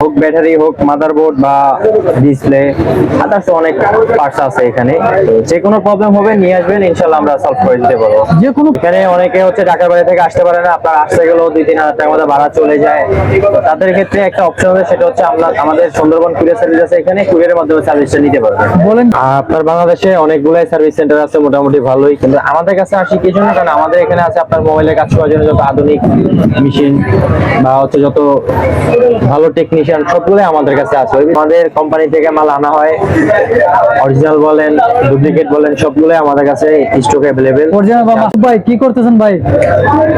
হোক ব্যাটারি হোক মাদারবোর্ড বা ডিসপ্লে আদার্স অনেক পার্টস আছে এখানে। যে কোনো প্রবলেম হবে নিয়ে আসবেন ইনশাল্লাহ আমরা সলভ করে দিতে পারব। যে কোনো এখানে অনেকে হচ্ছে ঢাকার বাড়ি থেকে আসতে পারে না আপনার আসতে গেলেও দুই তিন হাজার টাকার মধ্যে ভাড়া চলে যায়। তাদের ক্ষেত্রে একটা অপশন আছে সেটা হচ্ছে আমরা আমাদের সুন্দরবন কুরিয়ার সার্ভিস আছে এখানে কুরিয়ারের মাধ্যমে সার্ভিসটা নিতে পারবেন। বলেন। আপনার বাংলাদেশে অনেকগুলাই সার্ভিস সেন্টার আছে মোটামুটি ভালোই। কিন্তু আমাদের কাছে আসি কি জন্য কারণ আমাদের এখানে আছে আপনার মোবাইলে কাজ করার জন্য যত আধুনিক মেশিন বা হচ্ছে যত ভালো টেকনিশিয়ান সবগুলোই আমাদের কাছে আছে। আমাদের কোম্পানি থেকে মাল আনা হয়। অরিজিনাল বলেন ডুপ্লিকেট বলেন সবগুলোই আমাদের কাছে স্টক অ্যাভেলেবেল অরিজিনাল ভাই কি করতেছেন ভাই?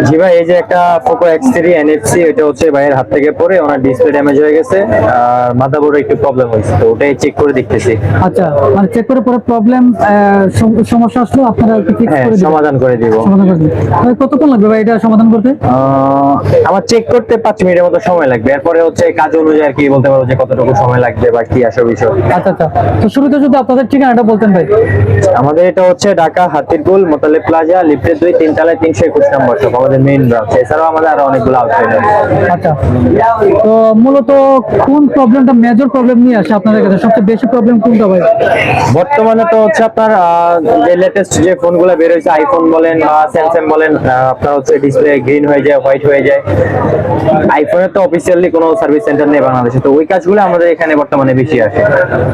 জি ভাই এই যে একটা পোকো এক্স থ্রি এনএফসি এটা হচ্ছে ভাইয়ের হাত থেকে পড়ে ওনার ডিসপ্লে ড্যামেজ হয়ে গেছে আর একটু প্রবলেম হয়েছে তো ওটাই চেক করে দেখতেছি। আচ্ছা মানে চেক করে পরে প্রবলেম সমস্যা আসলো আপনারা ফিক্স হ্যাঁ করে দিবেন। সমাধান করে দিব। সমাধান করে ভাই, কতক্ষণ লাগবে ভাই এটা সমাধান করতে? আমার চেক করতে পাঁচ মিনিটের মতো সময় লাগবে। এরপরে হচ্ছে কাজ অনুযায়ী আর কি বলতে পারব যে কতটুকু সময় লাগবে বা কি আসবে বিষয়। আচ্ছা আচ্ছা। তো শুরুতে যদি আপনাদের ঠিকানাটা বলতেন ভাই। আমাদের এটা হচ্ছে ঢাকা হাতিরপুল মোতালে প্লাজা লিফটের দুই তিনতলায় তিনশো একুশ নম্বর আমাদের মেইন ব্রাঞ্চ এছাড়াও আমাদের আরও অনেকগুলো আউটলেট আচ্ছা। তো মূলত কোন প্রবলেমটা মেজর প্রবলেম নিয়ে আসে আপনাদের কাছে? সবচেয়ে বেশি প্রবলেম কোনটা ভাই? বর্তমানে তো হচ্ছে আপনার যে লেটেস্ট যে ফোনগুলো বের হয়েছে আইফোন বলেন বা স্যামসাং বলেন আপনার হচ্ছে ডিসপ্লে গ্রিন হয়ে যায় হোয়াইট হয়ে যায়। আইফোনের তো অফিসিয়ালি কোনো সার্ভিস সেন্টার নেই বাংলাদেশে। তো ওই কাজগুলো আমাদের এখানে বর্তমানে বেশি আসে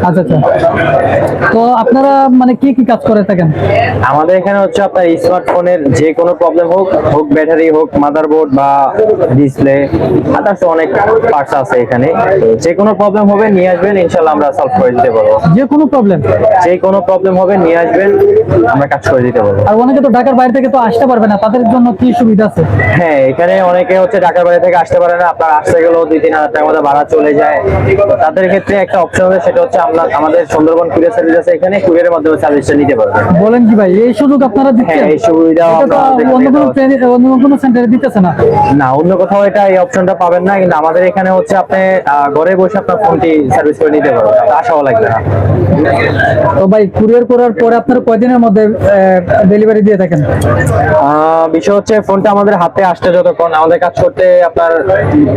আচ্ছা আচ্ছা। তো আপনারা মানে কি কি কাজ করে থাকেন? আমাদের এখানে হচ্ছে আপনার স্মার্টফোনের যে কোনো প্রবলেম হোক হোক ব্যাটারি হোক মাদারবোর্ড বা ডিসপ্লে আদার্স অনেক পার্টস আছে এখানে। যে কোনো প্রবলেম হবে নিয়ে আসবেন ইনশাল্লাহ আমরা সলভ করে দিতে পারব। যে কোনো প্রবলেম যে কোনো প্রবলেম হবে নিয়ে আসবেন আমরা কাজ করে দিতে পারব। আর অনেকে তো ঢাকার বাইরে থেকে তো আসতে পারবে না তাদের জন্য কি সুবিধা আছে? হ্যাঁ এখানে অনেকে হচ্ছে ঢাকার বাড়ি থেকে আসতে পারে না আপনার আসতে গেলেও দুই তিন হাজার টাকার মধ্যে ভাড়া চলে যায়। তাদের ক্ষেত্রে একটা অপশন আছে সেটা হচ্ছে আমরা আমাদের সুন্দরবন কুরিয়ার সার্ভিস আছে এখানে কুরিয়ারের মাধ্যমে সার্ভিসটা নিতে পারবেন বলেন কি ভাই এই সুযোগ আপনারা দিচ্ছেন? হ্যাঁ এই তো অন্য কোনো অন্য কোনো সেন্টারে দিতেছে না। না অন্য কোথাও এটা এই অপশনটা পাবেন না কিন্তু আমাদের এখানে হচ্ছে আপনি ঘরে বসে আপনার ফোনটি সার্ভিস করে নিতে পারবেন আশাও লাগবে না। তো ভাই কুরিয়ার করার পরে আপনারা কয়দিনের মধ্যে ডেলিভারি দিয়ে থাকেন? বিষয় হচ্ছে ফোনটা আমাদের হাতে আসতে যতক্ষণ আমাদের কাজ করতে আপনার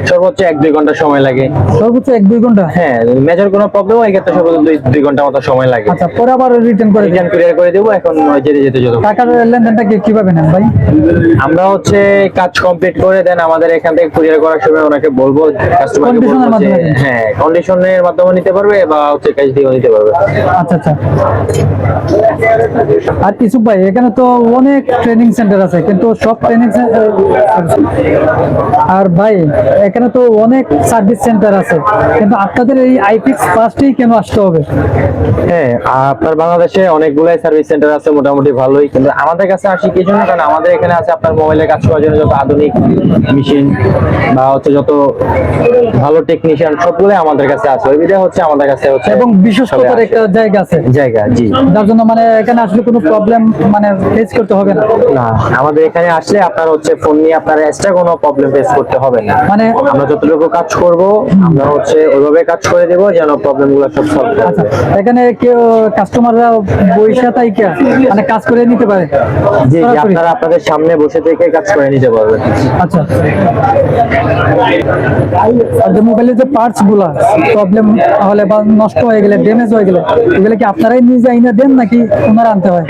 সর্বোচ্চ এক দুই ঘণ্টা সময় লাগে। সর্বোচ্চ এক দুই ঘণ্টা? হ্যাঁ মেজর কোনো প্রবলেম এই ক্ষেত্রে সর্বোচ্চ দুই দুই ঘণ্টা মতো সময় লাগে। আচ্ছা পরে আবার রিটার্ন করে রিটার্ন কুরিয়ার করে দেবো এখন যেতে যেতে যত টাকার লেনদেনটা কি কীভাবে নেন ভাই? আমরা হচ্ছে কাজ কমপ্লিট করে দেন আমাদের এখান থেকে কুরিয়ার করার সময় ওনাকে বলব কাস্টমারকে বলব মাধ্যমে? হ্যাঁ কন্ডিশনের মাধ্যমে নিতে পারবে বা হচ্ছে ক্যাশ দিয়েও নিতে পারবে। আচ্ছা আচ্ছা। আর ইসুফ ভাই এখানে তো অনেক ট্রেনিং সেন্টার আছে কিন্তু সব ট্রেনিং আর ভাই এখানে তো অনেক সার্ভিস সেন্টার আছে। কিন্তু আপনাদের এই আইপিক্স ফার্স্টেই কেন আসতে হবে? হ্যাঁ আপনার বাংলাদেশে অনেকগুলাই সার্ভিস সেন্টার আছে মোটামুটি ভালোই। কিন্তু আমাদের কাছে আসি কি জন্য? কারণ আমাদের এখানে আছে আপনার মোবাইলে কাজ করার জন্য যত আধুনিক মেশিন বা হচ্ছে যত ভালো টেকনিশিয়ান সবগুলোই আমাদের কাছে আছে। ওই বিধায় হচ্ছে আমাদের কাছে হচ্ছে এবং আসে। একটা জায়গা আছে। জায়গা জি। যার জন্য মানে এখানে আসলে কোনো প্রবলেম মানে ফেস করতে হবে না। না আমাদের এখানে আসলে আপনার হচ্ছে ফোন নিয়ে আপনার এক্সট্রা কোনো প্রবলেম ফেস করতে হবে না। মানে আমরা যতটুকু কাজ করব আমরা হচ্ছে ওইভাবে কাজ করে দেবো যেন সব সলভ আচ্ছা এখানে কেউ কাস্টমাররা বৈশা তাইকা মানে কাজ করে নিতে পারে। জি জি আপনারা আপনাদের সামনে বসে থেকে কাজ করে নিতে পারবেন। আচ্ছা। আর যে মোবাইলের যে পার্টসগুলা প্রবলেম হলে বা নষ্ট হয়ে গেলে ড্যামেজ হয়ে গেলে এগুলো কি আপনারাই নিজে আইনা দেন নাকি ওনারা আনতে হয়?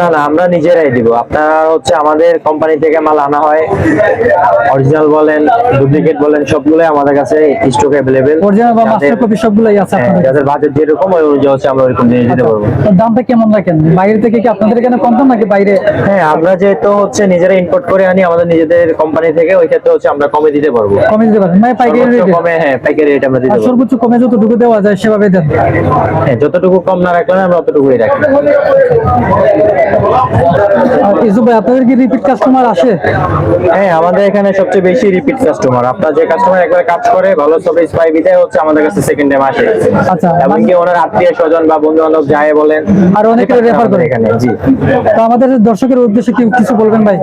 না না আমরা নিজেরাই দিব। আপনারা হচ্ছে আমাদের কোম্পানি থেকে মাল আনা হয়। অরিজিনাল বলেন ডুপ্লিকেট বলেন সবগুলোই আমাদের কাছে স্টক অ্যাভেলেবেল অরিজিনাল বা মাস্টার কপি সবগুলাই আছে আপনাদের। যাদের বাজেট যেরকম ওই অনুযায়ী হচ্ছে আমরা ওইরকম জিনিস দিতে পারব। দামটা কেমন রাখেন? বাইরে থেকে কি আপনাদের এখানে কম দাম নাকি বাইরে? হ্যাঁ আমরা যেহেতু হচ্ছে নিজেরা ইম্পোর্ট করে আনি আমাদের নিজেদের কোম্পানি থেকে ওই ক্ষেত্রে হচ্ছে আমরা কমে দিতে পারব। কমে দিতে মানে পাইকারি রেটে কমে হ্যাঁ পাইকারি রেট আমরা দিতে পারব। সর্বোচ্চ কমে যতটুকু দেওয়া যায় সেভাবে দেন। হ্যাঁ যতটুকু কম না রাখলে আমরা অতটুকুই রাখি। আর ইসু ভাই আপনাদের কি রিপিট কাস্টমার আসে? হ্যাঁ আমাদের এখানে সবচেয়ে বেশি রিপিট কাস্টমার আপনার যে কাস্টমার একবার কাজ করে ভালো সার্ভিস পাই বিদায় হচ্ছে আমাদের কাছে সেকেন্ড টাইম আসে আচ্ছা এমনকি ওনার আত্মীয় স্বজন বা বন্ধু বান্ধব যায় বলেন আর অনেকে রেফার করে এখানে জি। তো আমাদের দর্শকের উদ্দেশ্যে কি কিছু বলবেন ভাই?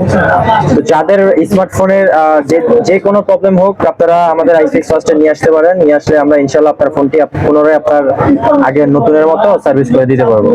তো যাদের স্মার্টফোনের যে যে কোনো প্রবলেম হোক আপনারা আমাদের আইসিক্স ফার্স্টে নিয়ে আসতে পারেন। নিয়ে আসলে আমরা ইনশাল্লাহ আপনার ফোনটি পুনরায় আপনার আগের নতুনের মতো সার্ভিস করে দিতে পারব।